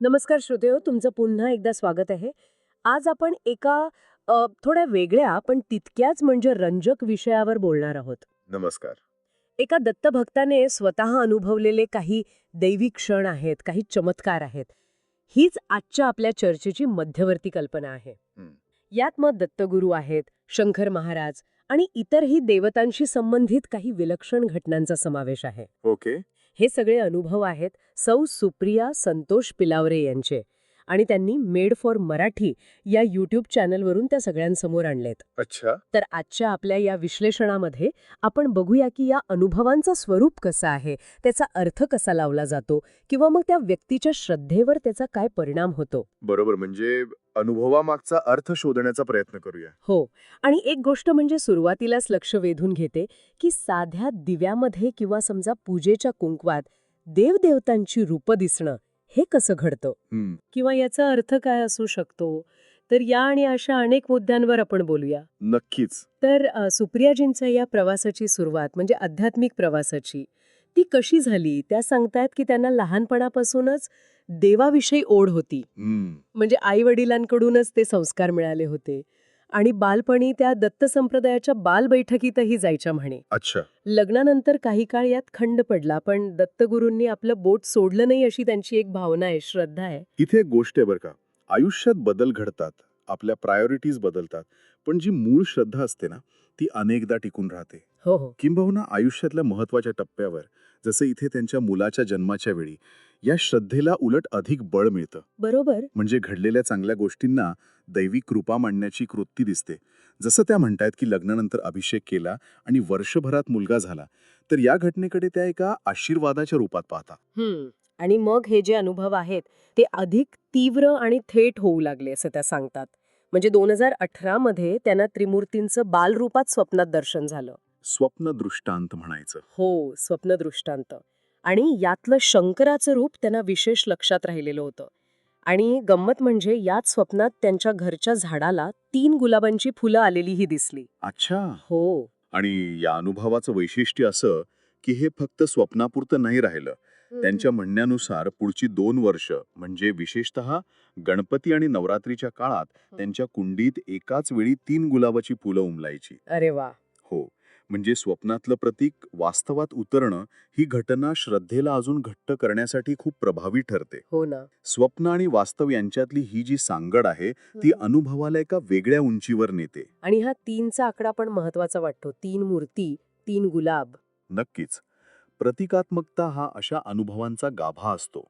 नमस्कार श्रोतेहो तुमचं पुन्हा एकदा स्वागत आहे. आज आपण एका थोड्या वेगळ्या पण तितक्याच म्हणजे रंजक विषयावर बोलणार आहोत. नमस्कार. एका दत्तभक्ताने स्वतः अनुभवलेले काही दैवी क्षण आहेत काही चमत्कार आहेत. हीच आजच्या आपल्या चर्चेची मध्यवर्ती कल्पना आहे. यात मग दत्तगुरू आहेत शंकर महाराज आणि इतरही देवतांशी संबंधित काही विलक्षण घटनांचा समावेश आहे. ओके. हे सगळे अनुभव आहेत सौ सुप्रिया संतोष पिलावरे यांचे. आणि त्यांनी मेड फॉर मराठी या यूट्यूब चॅनलवरून त्या सगळ्यांसमोर आणलेत. अच्छा. तर आजच्या आपल्या या विश्लेषणामध्ये आपण बघूया की या अनुभवांचं स्वरूप कसं आहे त्याचा अर्थ कसा लावला जातो किंवा मग त्या व्यक्तीच्या श्रद्धेवर त्याचा काय परिणाम होतो. बरोबर म्हणजे अनुभवामागचा अर्थ शोधण्याचा प्रयत्न करूया. हो. आणि एक गोष्ट म्हणजे सुरुवातीलाच लक्ष वेधून घेते की साध्या दिव्यामध्ये किंवा समजा पूजेच्या कुंकवात देवदेवतांची रूप दिसणं हे कसं घडतं? किंवा याचा अर्थ काय असू शकतो? तर या आणि अशा अनेक मुद्द्यांवर आपण बोलूया. नक्कीच. तर सुप्रियाजींच्या या प्रवासाची सुरुवात म्हणजे आध्यात्मिक प्रवासाची ती कशी झाली? त्या सांगतायत की त्यांना लहानपणापासूनच देवाविषयी ओढ होती. म्हणजे आई वडिलांकडूनच ते संस्कार मिळाले होते. आणि बालपणी त्या दत्त संप्रदायाच्या बाल बैठकीतही जायच्या म्हणे. अच्छा. लग्नानंतर काही काळ यात खंड पडला पण दत्तगुरूंनी आपलं बोट सोडलं नाही अशी त्यांची एक भावना आहे श्रद्धा आहे. इथे एक गोष्ट आहे बरं का. आयुष्यात बदल घडतात आपल्या प्रायोरिटीज बदलतात पण जी मूळ श्रद्धा असते ना ती अनेकदा टिकून राहते. हो हो. किंबहुना आयुष्यातल्या महत्त्वाच्या टप्प्यावर जसं इथे त्यांच्या मुलाच्या जन्माच्या वेळी या श्रद्धेला उलट अधिक बळ मिळतं. बरोबर. म्हणजे घडलेल्या चांगल्या गोष्टींना दैवी कृपा मांडण्याची कृती दिसते. जसं त्या म्हणतायत की लग्नानंतर अभिषेक केला आणि वर्षभरात मुलगा झाला तर या घटनेकडे त्या एका आशीर्वादाच्या रूपात पाहता. आणि मग हे जे अनुभव आहेत ते अधिक तीव्र आणि थेट होऊ लागले असं त्या सांगतात. म्हणजे दोन हजार अठरा मध्ये त्यांना त्रिमूर्तींचं बालरूपात स्वप्नात दर्शन झालं. स्वप्न दृष्टांत म्हणायचं. हो स्वप्नदृष्टांत. आणि यातलं शंकराचं रूप त्यांना विशेष लक्षात राहिलेलं होतं. आणि गंमत म्हणजे याच स्वप्नात त्यांच्या घरच्या झाडाला तीन गुलाबांची फुलं आलेलीही दिसली. अच्छा. हो. आणि या अनुभवाचं वैशिष्ट्य असं की हे फक्त स्वप्नापुरतं नाही राहिलं. त्यांच्या म्हणण्यानुसार पुढची दोन वर्ष म्हणजे विशेषतः गणपती आणि नवरात्रीच्या काळात त्यांच्या कुंडीत एकाच वेळी तीन गुलाबाची फुलं उमलायची. अरे वा. हो. म्हणजे स्वप्नातलं प्रतीक वास्तवात उतरणं ही घटना श्रद्धेला अजून घट्ट करण्यासाठी खूप प्रभावी ठरते. हो ना. स्वप्न आणि वास्तव यांच्यातली ही जी सांगड आहे ती अनुभवाला एका वेगळ्या उंचीवर नेते. आणि हा तीनचा आकडा पण महत्त्वाचा वाटतो. तीन मूर्ती तीन गुलाब. नक्कीच. प्रतिकात्मकता हा अशा अनुभवांचा गाभा असतो.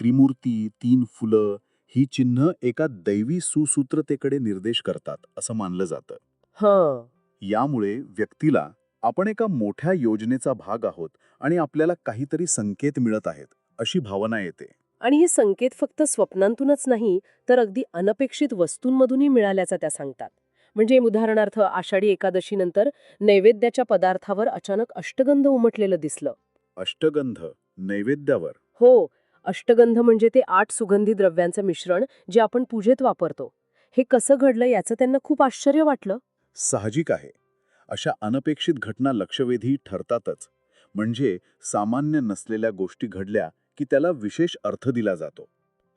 त्रिमूर्ती तीन फुलं ही चिन्ह एका दैवी सुसूत्रतेकडे निर्देश करतात असं मानलं जातं. हं. यामुळे व्यक्तीला आपण एका मोठ्या योजनेचा भाग आहोत आणि आपल्याला काहीतरी संकेत मिळत आहेत अशी भावना येते. आणि हे संकेत फक्त स्वप्नांतूनच नाही तर अगदी अनपेक्षित वस्तूंमधूनही मिळाल्याचं त्या सांगतात. म्हणजे उदाहरणार्थ आषाढी एकादशीनंतर नैवेद्याच्या पदार्थावर अचानक अष्टगंध उमटलेलं दिसलं. अष्टगंध नैवेद्यावर? हो अष्टगंध म्हणजे ते आठ सुगंधी द्रव्यांचं मिश्रण जे आपण पूजेत वापरतो. हे कसं घडलं याचं त्यांना खूप आश्चर्य वाटलं. साहजिक आहे. अशा अनपेक्षित घटना लक्षवेधी ठरतातच. म्हणजे सामान्य नसलेल्या गोष्टी घडल्या की त्याला विशेष अर्थ दिला जातो.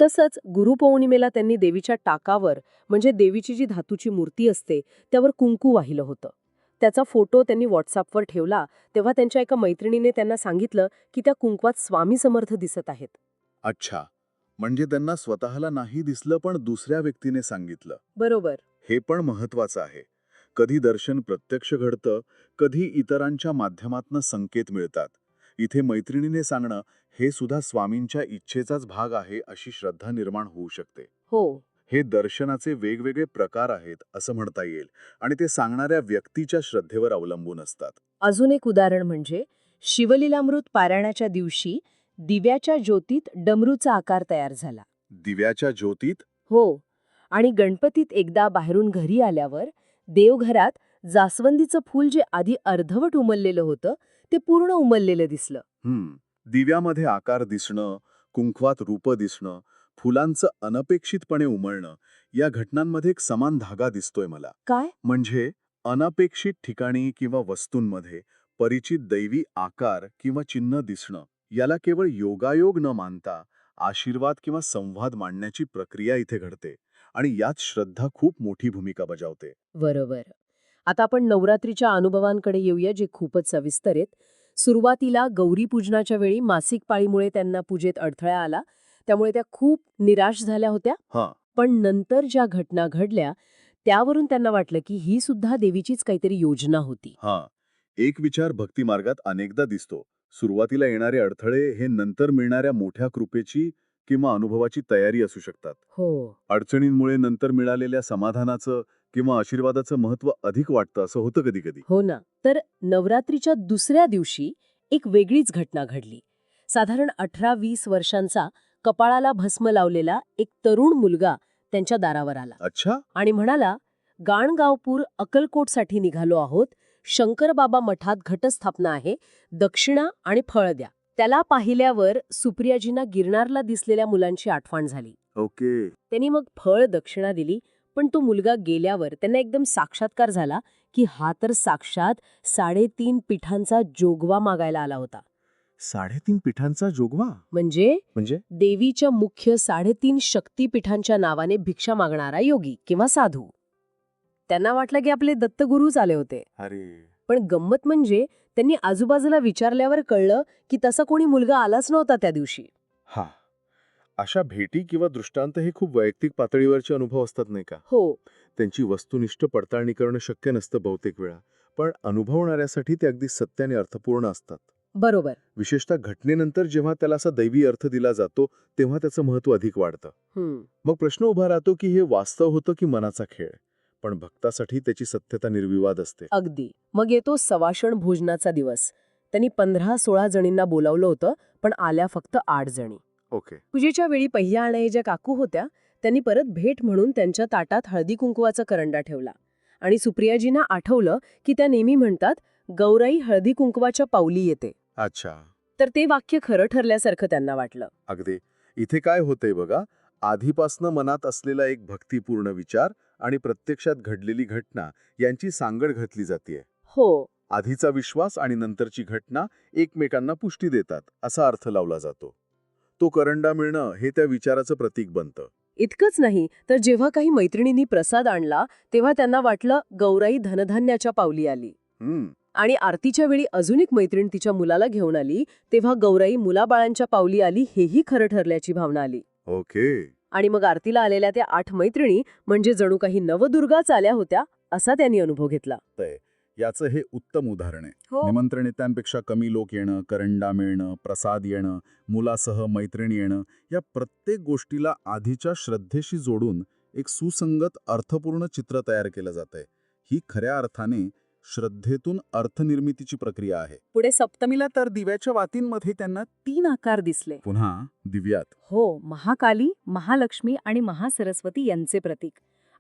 तसंच गुरुपौर्णिमेला त्यांनी देवीच्या टाकावर म्हणजे देवीची जी धातूची मूर्ती असते त्यावर कुंकू वाहिलं होतं. त्याचा फोटो त्यांनी व्हॉट्सअपवर ठेवला तेव्हा त्यांच्या एका मैत्रिणीने त्यांना सांगितलं की त्या कुंकवात स्वामी समर्थ दिसत आहेत. अच्छा. म्हणजे त्यांना स्वतःला नाही दिसलं पण दुसऱ्या व्यक्तीने सांगितलं. बरोबर. हे पण महत्वाचं आहे. कधी दर्शन प्रत्यक्ष घडतं कधी इतरांच्या माध्यमातनं संकेत मिळतात. इथे मैत्रिणीने सांगणं हे सुद्धा स्वामींच्या इच्छेचाच भाग आहे अशी श्रद्धा निर्माण होऊ शकते. हो. हे दर्शनाचे वेगवेगळे प्रकार आहेत असं म्हणता येईल आणि ते सांगणाऱ्या व्यक्तीच्या श्रद्धेवर अवलंबून असतात. अजून एक उदाहरण म्हणजे शिवलीलामृत पारायणाच्या दिवशी दिव्याच्या ज्योतीत डमरूचा आकार तयार झाला. दिव्याच्या ज्योतीत? हो. आणि गणपतीत एकदा बाहेरून घरी आल्यावर देवघरात जास्वंदीचं फूल जे आधी अर्धवट उमललेलं होतं ते पूर्ण उमललेलं दिसलं. हम्म. दिव्यामध्ये आकार दिसणं कुंकवात रूप दिसणं फुलांचं अनपेक्षितपणे उमळणं या घटनांमध्ये एक समान धागा दिसतोय मला. काय? म्हणजे अनपेक्षित ठिकाणी किंवा वस्तूंमध्ये परिचित दैवी आकार किंवा चिन्ह दिसणं याला केवळ योगायोग न मानता आशीर्वाद किंवा संवाद मांडण्याची प्रक्रिया इथे घडते. आणि यात श्रद्धा खूप मोठी भूमिका बजावते. बरोबर. आता आपण नवरात्रीच्या अनुभवांकडे येऊया जे खूपच सविस्तर आहेत. सुरुवातीला गौरी पूजनाच्या वेळी मासिक पाळीमुळे त्यांना पूजेत अडथळा आला. त्यामुळे त्या खूप निराश झाल्या होत्या. हां. पण नंतर ज्या घटना घडल्या त्यावरून त्यांना वाटलं की ही सुद्धा देवीचीच काहीतरी योजना होती. हां. एक विचार भक्तिमार्गात अनेकदा दिसतो. सुरुवातीला येणारे अडथळे हे नंतर मिळणाऱ्या मोठ्या कृपेची किंवा अनुभवाची तयारी असू शकतात. हो. अडचणींमुळे नंतर मिळालेल्या समाधानाचं किंवा आशीर्वादाचं महत्त्व अधिक वाटतं असं होतं कधी कधी हो ना. तर नवरात्रीच्या दुसऱ्या दिवशी एक वेगळीच घटना घडली. साधारण अठरा वीस वर्षांचा कपाळाला भस्म लावलेला एक तरुण मुलगा त्यांच्या दारावर आला. अच्छा. आणि म्हणाला गाणगावपूर अकलकोटसाठी निघालो आहोत. शंकरबाबा मठात घटस्थापना आहे. दक्षिणा आणि फळ द्या. त्याला पाहिल्यावर सुप्रियाजींना गिरणारला दिसलेल्या मुलांची आठवण झाली. ओके. त्यांनी मग फळ दक्षिणा दिली पण तो मुलगा गेल्यावर त्यांना एकदम साक्षात्कार झाला की हा तर साक्षात साडेतीन पिठांचा जोगवा मागायला आला होता. साडेतीन पिठांचा जोगवा? म्हणजे? म्हणजे? देवीच्या मुख्य साडेतीन शक्तीपीठांच्या नावाने भिक्षा मागणारा योगी किंवा साधू. त्यांना वाटलं की आपले दत्तगुरूच आले होते. अरे. पण गंमत म्हणजे त्यांनी आजूबाजूला विचारल्यावर कळलं की तसा कोणी मुलगा आलाच नव्हता त्या दिवशी. हा. अशा भेटी किंवा दृष्टांत हे खूप वैयक्तिक पातळीवरचे अनुभव असतात नाही का? हो. त्यांची वस्तुनिष्ठ पडताळणी करणं शक्य नसतं बहुतेक वेळा पण अनुभवणाऱ्यासाठी ते अगदी सत्य आणि अर्थपूर्ण असतात. बरोबर. विशेषतः घटनेनंतर जेव्हा त्याला असा दैवी अर्थ दिला जातो तेव्हा त्याचं महत्त्व अधिक वाढतं. मग प्रश्न उभा राहतो की हे वास्तव होतं की मनाचा खेळ? पण भक्तासाठी त्याची सत्यता निर्विवाद असते. अगदी. मग येतो सवाषण भोजनाचा दिवस. त्यांनी पंधरा सोळा जणींना बोलावलं होतं पण आल्या फक्त आठ जणी. ओके. पूजेच्या वेळी पहिया आणणे ज्या काकू होत्या त्यांनी परत भेट म्हणून त्यांच्या ताटात हळदी कुंकुवाचा करंडा ठेवला. आणि सुप्रियाजींना आठवलं की त्या नेहमी म्हणतात गौराई हळदी कुंकुवाच्या पावली येते. अच्छा. तर ते वाक्य खरं ठरल्यासारखं त्यांना वाटलं. अगदी. इथे काय होतंय बघा आधीपासनं मनात असलेला एक भक्तिपूर्ण विचार आणि प्रत्यक्षात घडलेली घटना यांची सांगड घातली जाते हो. आधीचा विश्वास आणि नंतरची घटना एकमेकांना पुष्टी देतात असा अर्थ लावला जातो. तो करंडा मिळणं हे त्या विचाराचं प्रतीक बनतं. इतकंच नाही तर जेव्हा काही मैत्रिणींनी प्रसाद आणला तेव्हा त्यांना वाटलं गौराई धनधान्याच्या पावली आली. आणि आरतीच्या वेळी अजून एक मैत्रीण तिच्या मुलाला घेऊन आली तेव्हा गौराई मुलाबाळांच्या पावली आली हेही खरं ठरल्याची भावना आली. ओके. आणि मग आरतीला आलेल्या त्या आठ मैत्रिणी म्हणजे जणू काही नवदुर्गाच आल्या होत्या असा त्यांनी अनुभव घेतला. याचं हे उत्तम उदाहरण आहे. हो. निमंत्रण येत्यांपेक्षा कमी लोक येणं करंडा मिळणं प्रसाद येणं मुलासह मैत्रिणी येणं या प्रत्येक गोष्टीला आधीच्या श्रद्धेशी जोडून एक सुसंगत अर्थपूर्ण चित्र तयार केलं जातंय. ही खऱ्या अर्थाने श्रद्धेतून अर्थनिर्मितीची प्रक्रिया आहे. पुढे सप्तमीला तर दिव्याच्या वातींमध्ये त्यांना तीन आकार दिसले. पुन्हा दिव्यात. हो महाकाली महालक्ष्मी आणि महासरस्वती यांचे प्रतीक.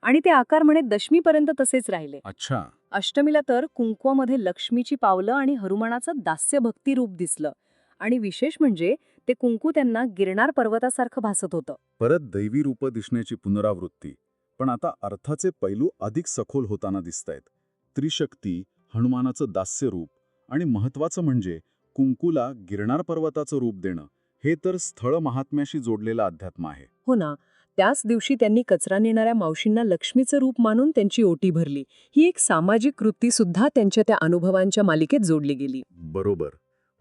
आणि ते आकार म्हणे दशमीपर्यंत तसेच राहिले. अच्छा. अष्टमीला तर कुंकवामध्ये लक्ष्मीची पावलं आणि हनुमानाचं दास्य भक्ती रूप दिसलं. आणि विशेष म्हणजे ते कुंकू त्यांना गिरणार पर्वतासारखं भासत होतं. परत दैवी रूप दिसण्याची पुनरावृत्ती. पण आता अर्थाचे पैलू अधिक सखोल होताना दिसतायत. त्रिशक्ती हनुमानाचं दास्य रूप आणि महत्वाचं म्हणजे कुंकूला गिरणार पर्वताचं रूप देणं हे तर स्थळ महात्म्याशी जोडलेलं अध्यात्म आहे. हो ना त्याच दिवशी त्यांनी कचरा नेणाऱ्या मावशींना लक्ष्मीचं रूप मानून त्यांची ओटी भरली. ही एक सामाजिक कृती सुद्धा त्यांच्या त्या अनुभवांच्या मालिकेत जोडली गेली. बरोबर.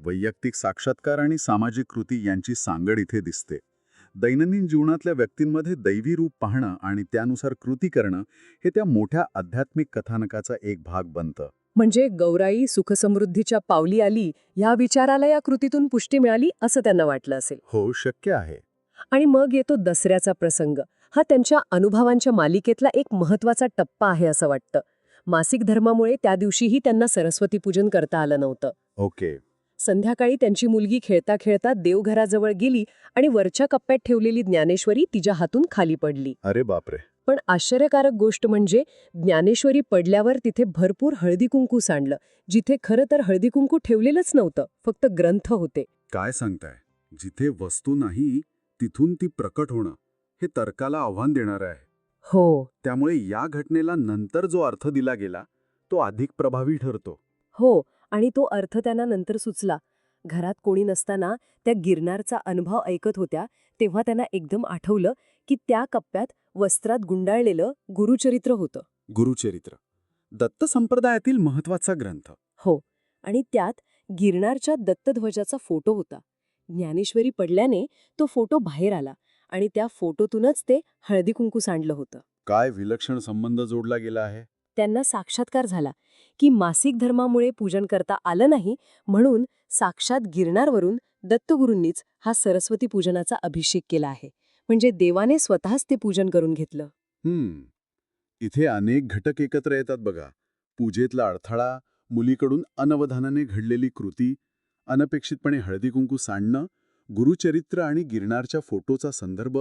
वैयक्तिक साक्षात्कार आणि सामाजिक कृती यांची सांगड इथे दिसते. दैनंदिन जीवनातल्या व्यक्तींमध्ये दैवी रूप पाहणं आणि त्यानुसार कृती करणं हे त्या मोठ्या आध्यात्मिक कथानकाचा एक भाग बनतं. म्हणजे गौराई सुखसमृद्धीच्या पावली आली ह्या विचाराला या कृतीतून पुष्टी मिळाली असं त्यांना वाटलं असेल. हो शक्य आहे. आणि मग येतो दसऱ्याचा प्रसंग. हा त्यांच्या अनुभवांच्या मालिकेतला एक महत्त्वाचा टप्पा आहे असं वाटतं. मासिक धर्मामुळे त्या दिवशीही त्यांना सरस्वती पूजन करता आलं नव्हतं. ओके. संध्याकाळी त्यांची मुलगी खेळता खेळता देवघराजवळ गेली आणि वरच्या कप्प्यात ठेवलेली ज्ञानेश्वरी तिच्या हातून खाली पडली. अरे बापरे. पण आश्चर्यकारक गोष्ट म्हणजे ज्ञानेश्वरी पडल्यावर तिथे भरपूर हळदी कुंकू सांडलं जिथे खरं तर हळदी कुंकू ठेवलेलंच नव्हतं फक्त ग्रंथ होते. काय सांगताय? जिथे वस्तू नाही तिथून ती प्रकट होणं हे तर्काला आव्हान देणारं आहे. हो. त्यामुळे या घटनेला नंतर जो अर्थ दिला गेला तो अधिक प्रभावी ठरतो. हो आणि तो अर्थ त्यांना नंतर सुचला. घरात कोणी नसताना त्या गिरनारचा अनुभव ऐकत होत्या तेव्हा त्यांना एकदम आठवलं की त्या कप्प्यात वस्त्रात गुंडाळलेलं गुरुचरित्र होतं. गुरुचरित्र. दत्त संप्रदायातील महत्त्वाचा ग्रंथ. हो आणि त्यात गिरणारच्या दत्तध्वजाचा फोटो होता. ज्ञानेश्वरी पडल्याने तो फोटो बाहेर आला आणि त्या फोटोतूनच ते हळदी कुंकू सांडलं होतं. काय विलक्षण संबंध जोडला गेला आहे? त्यांना साक्षात्कार झाला की मासिक धर्मामुळे पूजन करता आलं नाही म्हणून साक्षात गिरणारवरून दत्तगुरूंनीच हा सरस्वती पूजनाचा अभिषेक केला आहे. म्हणजे देवाने स्वतःच ते पूजन करून घेतलं. हम्म. इथे अनेक घटक एकत्र येतात बघा. पूजेतला अडथळा मुलीकडून अनवधानाने घडलेली कृती अनपेक्षितपणे हळदी कुंकू सांडणं गुरुचरित्र आणि गिरणारच्या फोटोचा संदर्भ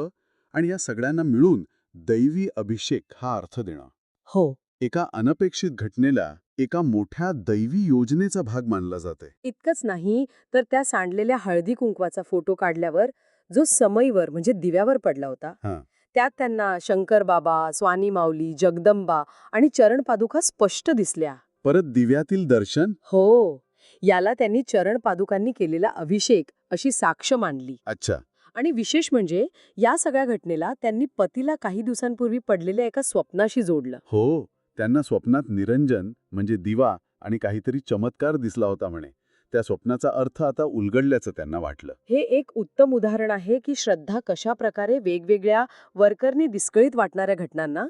आणि या सगळ्यांना मिळून दैवी अभिषेक हा अर्थ देणं. हो. एका अनपेक्षित घटनेला एका मोठ्या दैवी योजनेचा भाग मानला जाते इतकंच नाही तर त्या सांडलेल्या हळदी कुंकवाचा फोटो काढल्यावर जो समईवर म्हणजे दिव्यावर पडला होता हां. त्यात त्यांना शंकर बाबा स्वानी माऊली जगदंबा आणि चरण पादुका स्पष्ट दिसल्या. परत दिव्यातील दर्शन? हो याला त्यांनी चरण पादुकांनी केलेला अभिषेक अशी साक्ष मांडली अच्छा. आणि विशेष म्हणजे या सगळ्या घटनेला त्यांनी पतीला काही दिवसांपूर्वी पडलेल्या एका स्वप्नाशी जोडलं. हो. त्यांना स्वप्नात निरंजन म्हणजे दिवा आणि काहीतरी चमत्कार दिसला होता म्हणे. त्या स्वप्नाचा अर्थ आता उलगडल्याचं त्यांना वाटलं. हे एक उत्तम उदाहरण आहे की श्रद्धा कशा प्रकारे वेगवेगळ्या वर्करनी विस्कळीत वाटणाऱ्या घटनांना.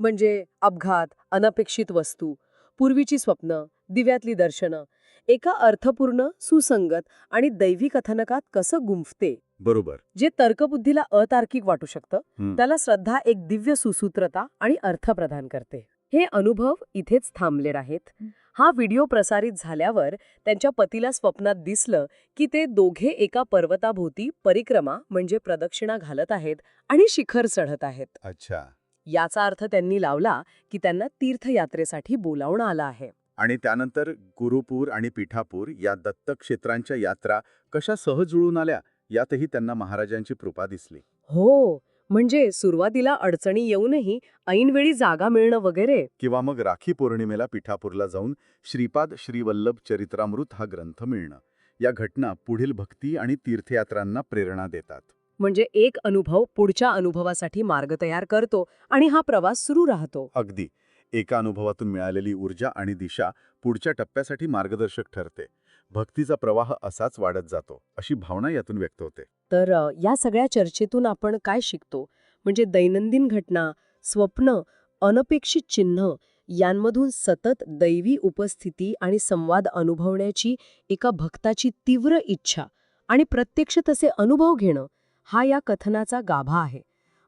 म्हणजे अपघात अनपेक्षित वस्तू पूर्वीची स्वप्न दिव्यातली दर्शनं एका अर्थपूर्ण सुसंगत आणि दैवी कथनकात कसं गुंफते? बरोबर. जे तर्कबुद्धीला अतार्किक वाटू शकतं. त्याला श्रद्धा एक दिव्य सुसूत्रता आणि अर्थ प्रदान करते. हे अनुभव इथेच थांबले आहेत. हा. व्हिडिओ प्रसारित झाल्यावर त्यांच्या पतीला स्वप्नात दिसलं की ते दोघे एका पर्वताभोवती परिक्रमा म्हणजे प्रदक्षिणा घालत आहेत आणि शिखर चढत आहेत. अच्छा. याचा अर्थ त्यांनी लावला की त्यांना तीर्थयात्रेसाठी बोलावणं आलं आहे. आणि त्यानंतर गुरुपूर आणि पिठापूर या दत्त क्षेत्रांच्या यात्रा कशा सहज जुळून आल्या यातही त्यांना महाराजांची कृपा दिसली. हो म्हणजे सुरुवातीला अडचणी येऊनही ऐनवेळी जागा मिळणं वगैरे. किंवा मग राखी पौर्णिमेला पिठापूरला जाऊन श्रीपाद श्रीवल्लभ चरित्रामृत हा ग्रंथ मिळणं. या घटना पुढील भक्ती आणि तीर्थयात्रांना प्रेरणा देतात. म्हणजे एक अनुभव पुढच्या अनुभवासाठी मार्ग तयार करतो आणि हा प्रवास सुरू राहतो. अगदी. एका अनुभवातून मिळालेली ऊर्जा आणि दिशा पुढच्या टप्प्यासाठी मार्गदर्शक ठरते. भक्तीचा प्रवाह असाच वाढत जातो अशी भावना यातून व्यक्त होते. तर या सगळ्या चर्चेतून आपण काय शिकतो? म्हणजे दैनंदिन घटना स्वप्न अनपेक्षित चिन्ह यांमधून सतत दैवी उपस्थिती आणि संवाद अनुभवण्याची एका भक्ताची तीव्र इच्छा आणि प्रत्यक्ष तसे अनुभव घेणं हा या कथनाचा गाभा आहे.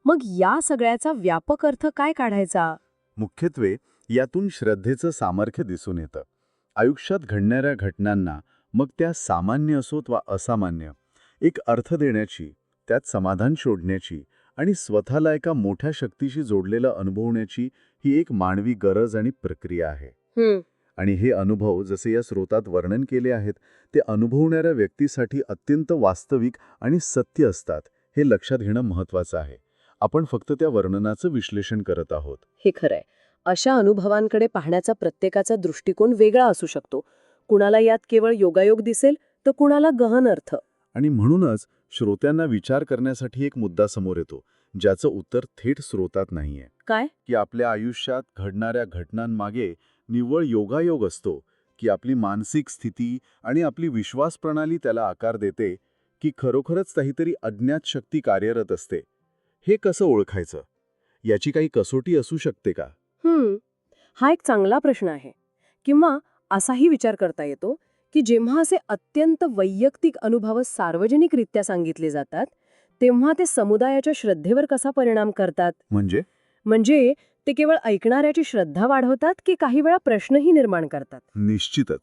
मग या सगळ्याचा व्यापक अर्थ काय काढायचा? मुख्यत्वे यातून श्रद्धेचं सामर्थ्य दिसून येतं. आयुष्यात घडणाऱ्या घटनांना मग त्या सामान्य असोत वा असामान्य एक अर्थ देण्याची त्यात समाधान शोधण्याची आणि स्वतःला एका मोठ्या शक्तीशी जोडलेलं अनुभवण्याची ही एक मानवी गरज आणि प्रक्रिया आहे. आणि हे अनुभव जसे या स्रोतात वर्णन केले आहेत ते अनुभवणाऱ्या व्यक्तीसाठी अत्यंत वास्तविक आणि सत्य असतात हे लक्षात घेणं महत्त्वाचं आहे. आपण फक्त त्या वर्णनाचं विश्लेषण करत आहोत. हे खरंय. अशा अनुभवांकडे पाहण्याचा प्रत्येकाचा दृष्टिकोन वेगळा असू शकतो. कुणाला यात केवळ योगायोग दिसेल तर कुणाला गहन अर्थ. आणि म्हणूनच श्रोत्यांना विचार करण्यासाठी एक मुद्दा समोर येतो ज्याचं उत्तर थेट स्रोतात नाहीये. काय? की आपल्या आयुष्यात घडणाऱ्या घटनांमागे निव्वळ योगायोग असतो की आपली मानसिक स्थिती आणि आपली विश्वास प्रणाली त्याला आकार देते की खरोखरच काहीतरी अज्ञात शक्ती कार्यरत असते. हे कसं ओळखायचं? याची काही कसोटी असू शकते का? हा. एक चांगला प्रश्न आहे. किंवा असाही विचार करता येतो की जेव्हा असे अत्यंत वैयक्तिक अनुभव सार्वजनिकरित्या सांगितले जातात तेव्हा ते समुदायाच्या श्रद्धेवर कसा परिणाम करतात? म्हणजे? म्हणजे ते केवळ ऐकणाऱ्याची श्रद्धा वाढवतात की काही वेळा प्रश्नही निर्माण करतात? निश्चितच.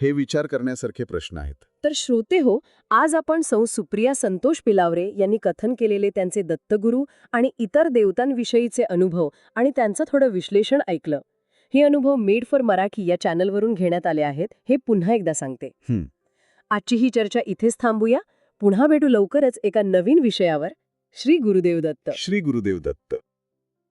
हे विचार करण्यासारखे प्रश्न आहेत. तर श्रोते हो आज आपण सौ सुप्रिया संतोष पिलावरे यांनी कथन केलेले त्यांचे दत्तगुरू आणि इतर देवतांविषयीचे अनुभव आणि त्यांचं थोडं विश्लेषण ऐकलं. हे अनुभव मेड फॉर मराठी या चॅनलवरून घेण्यात आले आहेत हे पुन्हा एकदा सांगते. आजची ही चर्चा इथेच थांबूया. पुन्हा भेटू लवकरच एका नवीन विषयावर. श्री गुरुदेव दत्त. श्री गुरुदेव दत्त.